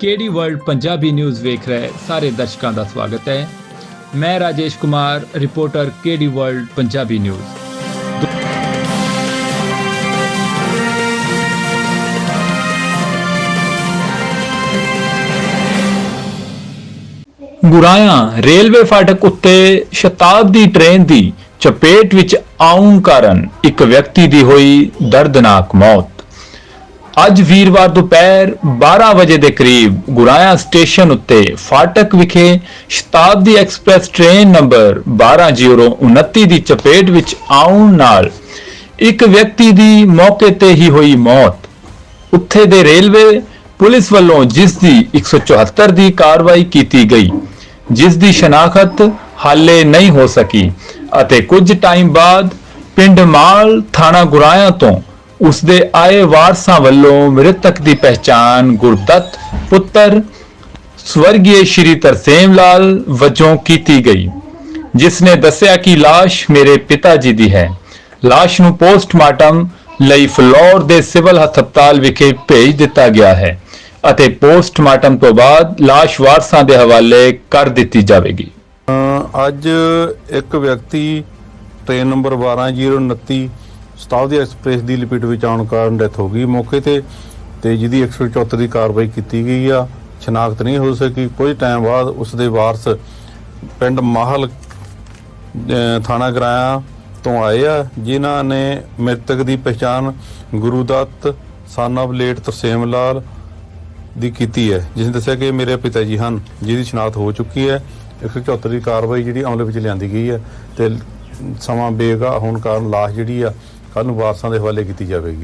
ਕੇਡੀ world Punjabi news ਵੇਖ ਰਹੇ ਸਾਰੇ ਦਰਸ਼ਕਾਂ ਦਾ ਸਵਾਗਤ ਹੈ। ਮੈਂ Rajesh Kumar, reporter KD world Punjabi news. Guraya, railway ਫਾਟਕ ਉੱਤੇ ਸ਼ਤਾਬਦੀ ਟ੍ਰੇਨ ਦੀ ਚਪੇਟ ਵਿੱਚ ਆਉਣ ਕਾਰਨ ਇੱਕ ਵਿਅਕਤੀ ਦੀ ਹੋਈ ਦਰਦਨਾਕ ਮੌਤ। ਅੱਜ ਵੀਰਵਾਰ ਦੁਪਹਿਰ 12 ਵਜੇ ਦੇ ਕਰੀਬ ਗੁਰਾਇਆ ਸਟੇਸ਼ਨ ਉੱਤੇ ਫਾਟਕ ਵਿਖੇ ਸ਼ਤਾਬਦੀ ਐਕਸਪ੍ਰੈਸ ਟ੍ਰੇਨ ਨੰਬਰ 12029 ਦੀ ਚਪੇਟ ਵਿੱਚ ਆਉਣ ਨਾਲ ਇੱਕ ਵਿਅਕਤੀ ਦੀ ਮੌਕੇ ਤੇ ਹੀ ਹੋਈ ਮੌਤ। ਉੱਥੇ ਦੇ ਰੇਲਵੇ ਪੁਲਿਸ ਵੱਲੋਂ ਜਿਸ ਦੀ 174 ਦੀ ਕਾਰਵਾਈ ਕੀਤੀ ਗਈ, ਜਿਸ ਦੀ ਸ਼ਨਾਖਤ ਹਾਲੇ ਨਹੀਂ ਹੋ ਸਕੀ ਅਤੇ ਕੁਝ ਟਾਈਮ ਬਾਅਦ ਪਿੰਡ ਮਾਲ ਥਾਣਾ ਗੁਰਾਇਆ ਤੋਂ ਉਸ ਦੇ ਆਏ ਵਾਰਸਾਂ ਵੱਲੋਂ ਮ੍ਰਿਤਕ ਦੀ ਪਹਿਚਾਣ ਗੁਰਦੱਤ, ਪੁੱਤਰ ਸਵਰਗੀ ਸ਼੍ਰੀ ਤਰਸੇਮ ਲਾਲ ਵਜੋਂ ਕੀਤੀ ਗਈ, ਜਿਸ ਨੇ ਦੱਸਿਆ ਕਿ ਲਾਸ਼ ਮੇਰੇ ਪਿਤਾ ਜੀ ਦੀ ਹੈ। ਲਾਸ਼ ਨੂੰ ਪੋਸਟਮਾਰਟਮ ਲਈ ਫਲੋਰ ਦੇ ਸਿਵਲ ਹਸਪਤਾਲ ਵਿਖੇ ਭੇਜ ਦਿੱਤਾ ਗਿਆ ਹੈ ਅਤੇ ਪੋਸਟਮਾਰਟਮ ਤੋਂ ਬਾਅਦ ਲਾਸ਼ ਵਾਰਸਾਂ ਦੇ ਹਵਾਲੇ ਕਰ ਦਿੱਤੀ ਜਾਵੇਗੀ। ਅੱਜ ਇੱਕ ਵਿਅਕਤੀ ਟ੍ਰੇਨ ਨੰਬਰ 12029 ਸ਼ਤਾਬਦੀ ਐਕਸਪ੍ਰੈਸ ਦੀ ਲਪੇਟ ਵਿੱਚ ਆਉਣ ਕਾਰਨ ਡੈਥ ਹੋ ਗਈ ਮੌਕੇ ਤੇ ਤੇ ਜਿਹਦੀ 174 ਦੀ ਕਾਰਵਾਈ ਕੀਤੀ ਗਈ ਆ। ਸ਼ਨਾਖਤ ਨਹੀਂ ਹੋ ਸਕੀ। ਕੁਝ ਟਾਈਮ ਬਾਅਦ ਉਸ ਦੇ ਵਾਰਸ ਪਿੰਡ ਮਾਹਲ ਥਾਣਾ ਗਰਾਇਆ ਤੋਂ ਆਏ ਆ, ਜਿਨ੍ਹਾਂ ਨੇ ਮ੍ਰਿਤਕ ਦੀ ਪਛਾਣ Gurudutt son of late Tarsem Lal ਦੀ ਕੀਤੀ ਹੈ। ਜਿਸ ਨੇ ਦੱਸਿਆ ਕਿ ਮੇਰੇ ਪਿਤਾ ਜੀ ਹਨ, ਜਿਹਦੀ ਸ਼ਨਾਖਤ ਹੋ ਚੁੱਕੀ ਹੈ। 174 ਦੀ ਕਾਰਵਾਈ ਜਿਹੜੀ ਅਮਲ ਵਿੱਚ ਲਿਆਂਦੀ ਗਈ ਹੈ, ਤੇ ਸਮਾਂ ਬੇਗਾ ਹੋਣ ਕਾਰਨ ਲਾਸ਼ ਜਿਹੜੀ ਆ ਕੱਲ ਨੂੰ ਵਾਰਸਾਂ ਦੇ ਹਵਾਲੇ ਕੀਤੀ ਜਾਵੇਗੀ।